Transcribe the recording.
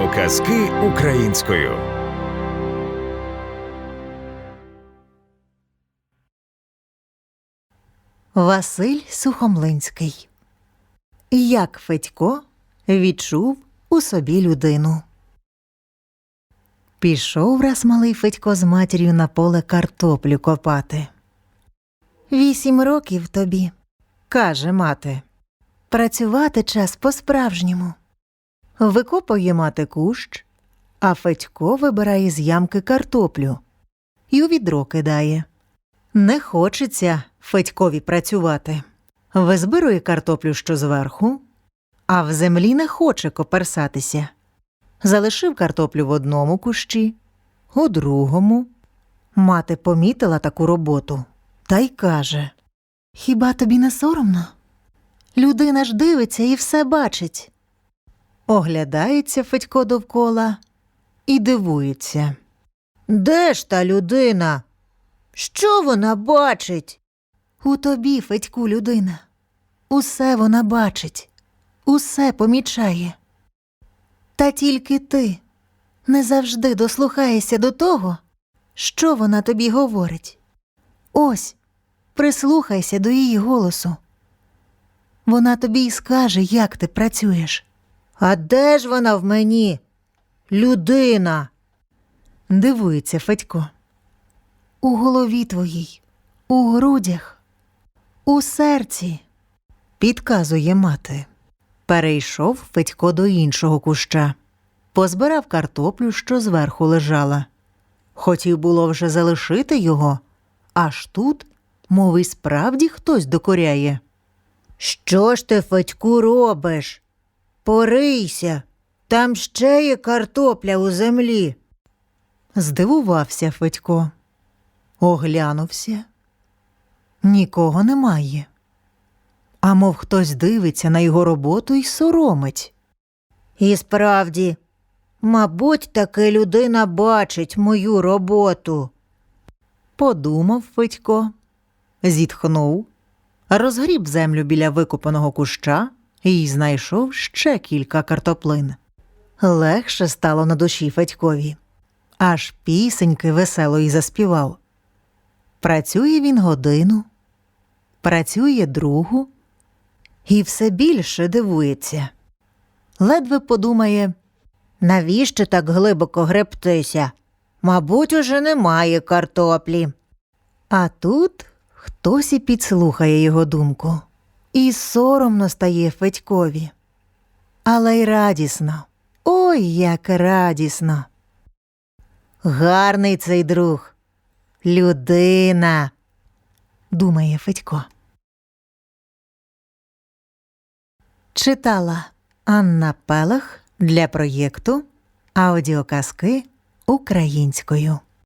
Аудіоказки українською. Василь Сухомлинський. Як Федько відчув у собі людину. Пішов раз малий Федько з матір'ю на поле картоплю копати. Вісім років тобі, каже мати. Працювати час по-справжньому. Викопує мати кущ, а Федько вибирає з ямки картоплю і у відро кидає. Не хочеться Федькові працювати. Визбирує картоплю що зверху, а в землі не хоче коперсатися. Залишив картоплю в одному кущі, у другому. Мати помітила таку роботу та й каже Хіба тобі не соромно? Людина ж дивиться і все бачить. Оглядається Федько довкола і дивується. Де ж та людина? Що вона бачить? У тобі, Федьку, людина. Усе вона бачить, усе помічає. Та тільки ти не завжди дослухаєшся до того, що вона тобі говорить. Ось, прислухайся до її голосу. Вона тобі й скаже, як ти працюєш. А де ж вона в мені? Людина. Дивується Федько у голові твоїй, у грудях, у серці, підказує мати. Перейшов Федько до іншого куща, позбирав картоплю, що зверху лежала. Хотів було вже залишити його, аж тут, мов і справді хтось докоряє. Що ж ти, Федьку, робиш? Порийся, там ще є картопля у землі. Здивувався Федько. Оглянувся. Нікого немає. А мов хтось дивиться на його роботу і соромить. І справді, мабуть, таки людина бачить мою роботу. Подумав Федько, зітхнув, розгріб землю біля викопаного куща і знайшов ще кілька картоплин. Легше стало на душі Федькові. Аж пісеньки веселої заспівав. Працює він годину, працює другу і все більше дивується. Ледве подумає, навіщо так глибоко гребтися? Мабуть, уже немає картоплі. А тут хтось і підслухає його думку, і соромно стає Федькові. Але й радісно, ой, як радісно. Гарний цей друг. Людина, думає Федько. Читала Анна Пелах для проєкту Аудіоказки українською.